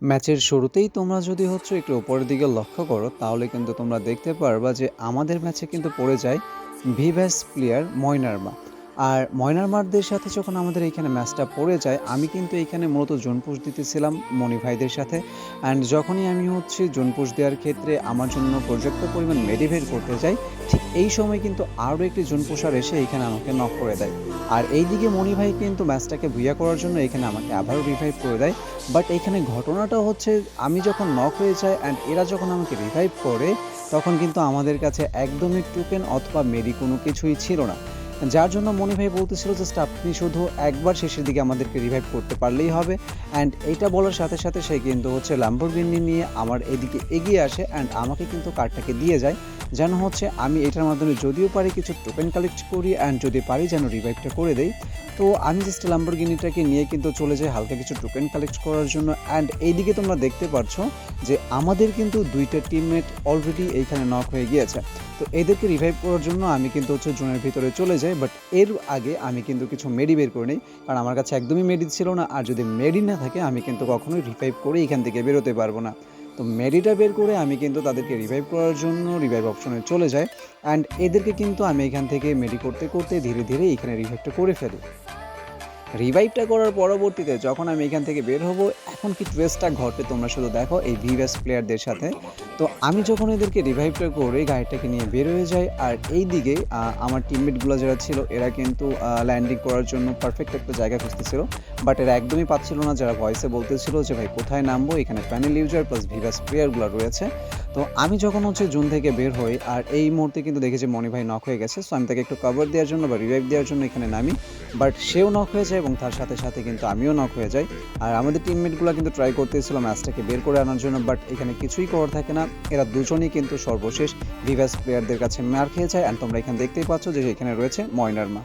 ম্যাচের শুরুতেই তোমরা যদি হচ্ছে একটু উপরের দিকে লক্ষ্য করো, তাহলে কিন্তু তোমরা দেখতে পারবা যে আমাদের ম্যাচে কিন্তু পড়ে যায় ভিভ্যাস প্লেয়ার ময়নারমা। আর ময়নারমারদের সাথে যখন আমাদের এইখানে ম্যাচটা পড়ে যায়, আমি কিন্তু এইখানে মূলত জোন পুশ দিতেছিলাম মনি ভাইদের সাথে। অ্যান্ড যখনই আমি হচ্ছে জোন পুশ দেওয়ার ক্ষেত্রে আমার জন্য পর্যাপ্ত পরিমাণ মেডিভেট করতে যাই, ঠিক এই সময় কিন্তু আরও একটি জোন পুষার এসে এখানে আমাকে নক করে দেয়। আর এইদিকে মনি ভাই কিন্তু ম্যাচটাকে ভুইয়া করার জন্য এখানে আমাকে আবারও রিভাইভ করে দেয়। বাট এখানে ঘটনাটা হচ্ছে, আমি যখন নক হয়ে যাই অ্যান্ড এরা যখন আমাকে রিভাইভ করে, তখন কিন্তু আমাদের কাছে একদমই টোকেন অথবা মেরি কোনো কিছুই ছিল না। যার জন্য মনি ভাই বলতেছিল জাস্ট আপনি শুধু একবার শেষের দিকে আমাদেরকে রিভাইভ করতে পারলেই হবে। অ্যান্ড এটা বলার সাথে সাথে সে কিন্তু হচ্ছে ল্যাম্বোর্গিনি নিয়ে আমার এদিকে এগিয়ে আসে। অ্যান্ড আমাকে কিন্তু কার্ডটাকে দিয়ে যায়। যেন হচ্ছে আমি এটার মাধ্যমে যদিও পারি কিছু টোকেন কালেক্ট করি অ্যান্ড যদি পারি যেন রিভাইভটা করে দেই। তো আমি জাস্ট ল্যাম্বরগিনিটাকে নিয়ে কিন্তু চলে যাই হালকা কিছু টোকেন কালেক্ট করার জন্য অ্যান্ড এইদিকে তোমরা দেখতে পাচ্ছ যে আমাদের কিন্তু দুইটা টিমমেট অলরেডি এইখানে নক হয়ে গিয়েছে। তো এদেরকে রিভাইভ করার জন্য আমি কিন্তু হচ্ছে জোনের ভিতরে চলে যাই বাট এর আগে আমি কিন্তু কিছু মেডি বের করে নিই, কারণ আমার কাছে একদমই মেডি ছিল না, আর যদি মেডি না থাকে আমি কিন্তু কখনোই রিভাইভ করে এখান থেকে বেরোতে পারব না। তো মেডিটা বের করে আমি কিন্তু তাদেরকে রিভাইভ করার জন্য রিভাইভ অপশনে চলে যাই। অ্যান্ড এদেরকে কিন্তু আমি এখান থেকে মেডি করতে করতে ধীরে ধীরে এখানে রিভাইভটা করে ফেলি। রিভাইভটা করার পরবর্তীতে যখন আমি এখান থেকে বের হব, এখন কি টুয়েস্টটা ঘটে তোমরা শুধু দেখো এই ভিভ্যাস প্লেয়ারদের সাথে। তো আমি যখন এদেরকে রিভাইভটা করে গাড়িটাকে নিয়ে বের হয়ে যাই, আর এই দিকে আমার টিমমেটগুলো যারা ছিল, এরা কিন্তু ল্যান্ডিং করার জন্য পারফেক্ট একটা জায়গা খুঁজতেছিল। বাট এরা একদমই পাচ্ছিল না, যারা ভয়েসে বলতেছিল যে, ভাই, কোথায় নামবো? এখানে প্যানেল ইউজার প্লাস ভিভাস প্লেয়ারগুলো রয়েছে। তো আমি যখন হচ্ছে জুন থেকে বের হই, আর এই মুহূর্তে কিন্তু দেখেছি মনি ভাই নক হয়ে গেছে সো আমি তাকে একটু কভার দেওয়ার জন্য বা রিভাইভ দেওয়ার জন্য এখানে নামি। বাট সেও নক হয়ে যায় এবং তার সাথে সাথে কিন্তু আমিও নক হয়ে যাই। আর আমাদের টিমমেটগুলো কিন্তু ট্রাই করতেছিল ম্যাচটাকে বের করে আনার জন্য বাট এখানে কিছুই করার থাকে না। এরা দুজনেই কিন্তু সর্বশেষ ভিভাস প্লেয়ারদের কাছে মার খেয়ে যায়। অ্যান্ড তোমরা এখানে দেখতেই পাচ্ছ যে এখানে রয়েছে ময়নার মা